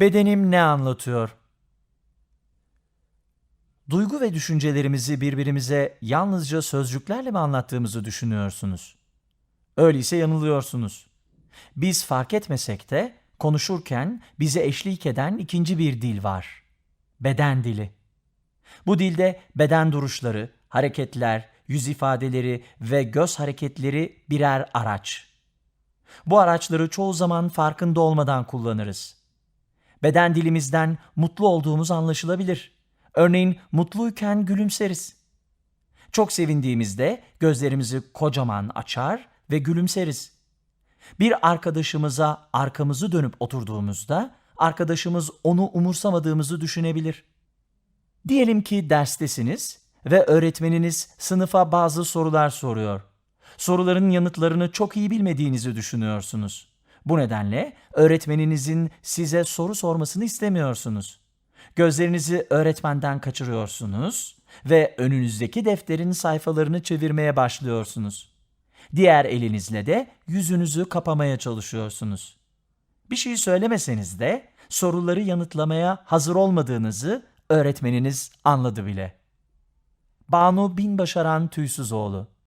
Bedenim ne anlatıyor? Duygu ve düşüncelerimizi birbirimize yalnızca sözcüklerle mi anlattığımızı düşünüyorsunuz? Öyleyse yanılıyorsunuz. Biz fark etmesek de konuşurken bize eşlik eden ikinci bir dil var. Beden dili. Bu dilde beden duruşları, hareketler, yüz ifadeleri ve göz hareketleri birer araç. Bu araçları çoğu zaman farkında olmadan kullanırız. Beden dilimizden mutlu olduğumuz anlaşılabilir. Örneğin mutluyken gülümseriz. Çok sevindiğimizde gözlerimizi kocaman açar ve gülümseriz. Bir arkadaşımıza arkamızı dönüp oturduğumuzda arkadaşımız onu umursamadığımızı düşünebilir. Diyelim ki derstesiniz ve öğretmeniniz sınıfa bazı sorular soruyor. Soruların yanıtlarını çok iyi bilmediğinizi düşünüyorsunuz. Bu nedenle öğretmeninizin size soru sormasını istemiyorsunuz. Gözlerinizi öğretmenden kaçırıyorsunuz ve önünüzdeki defterin sayfalarını çevirmeye başlıyorsunuz. Diğer elinizle de yüzünüzü kapamaya çalışıyorsunuz. Bir şey söylemeseniz de soruları yanıtlamaya hazır olmadığınızı öğretmeniniz anladı bile. Banu Binbaşaran Tüysüzoğlu